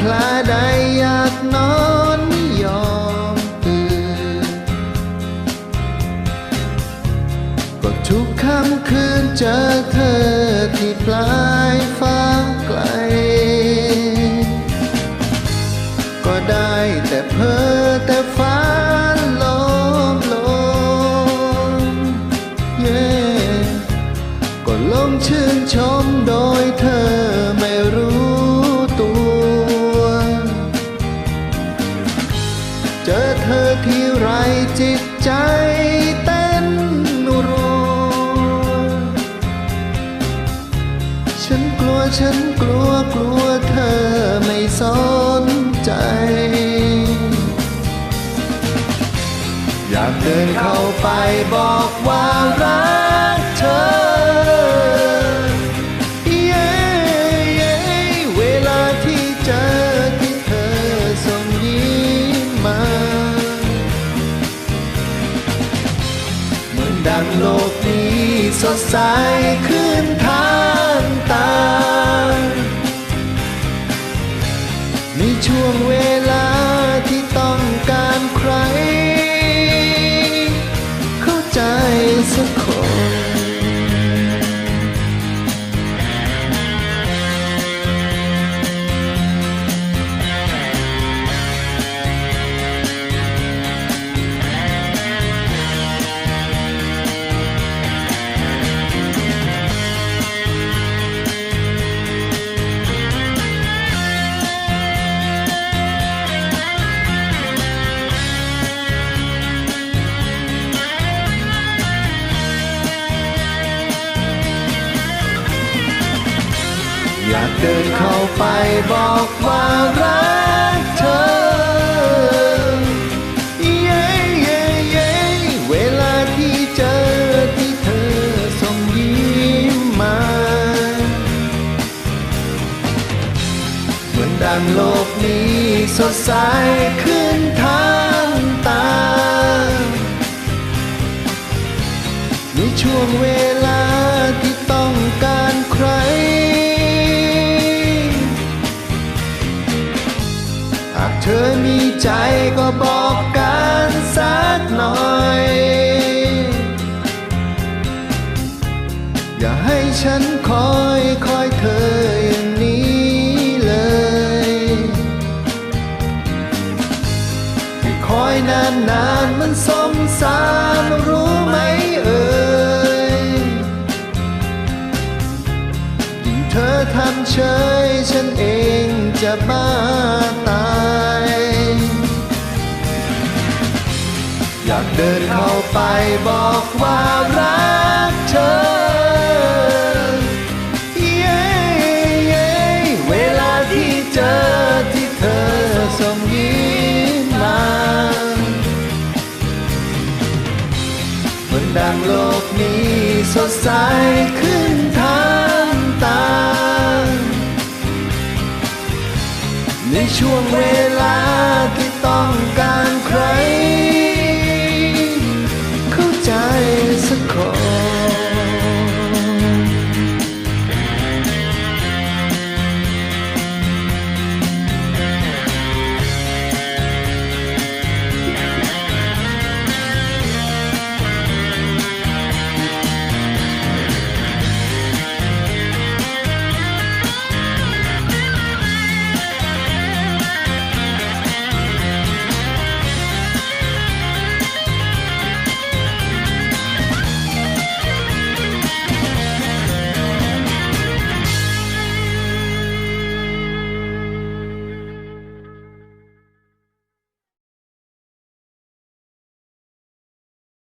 คลาใดอยากนอนไม่ยอมตื่น ก็ทุกค่ำคืนเจอเธอที่ปลายฟ้าไกล ก็ได้แต่เพ้อ เต้นรัวฉันกลัวฉันกลัวกลัวเธอไม่สนใจ อยากเดินเข้าไปบอกว่ารัก ดังโลกนี้สดใสขึ้นทางตามีช่วงเวลา อยากเดินเข้าไปบอกว่ารักเธอ เย้เย้เย้เวลาที่เจอที่เธอส่งยิ้มมา เหมือนดังโลกนี้สดใสขึ้นทางตามีช่วงเวลา ธอมีใจก็บอกกันสักหน่อย อย่าให้ฉันคอยคอยเธออย่างนี้เลยที่คอยนานนานมันสมสารรู้ไหมเอ่ยยิ่งเธอทำเฉยฉันเองจะบ้า อยากเดินเข้าไปบอกว่ารักเธอ เย้เย้เวลาที่เจอที่เธอส่งยิ้มมาเหมือนดังโลกนี้สดใสขึ้นทางตา ในช่วงเวลาที่ต้อง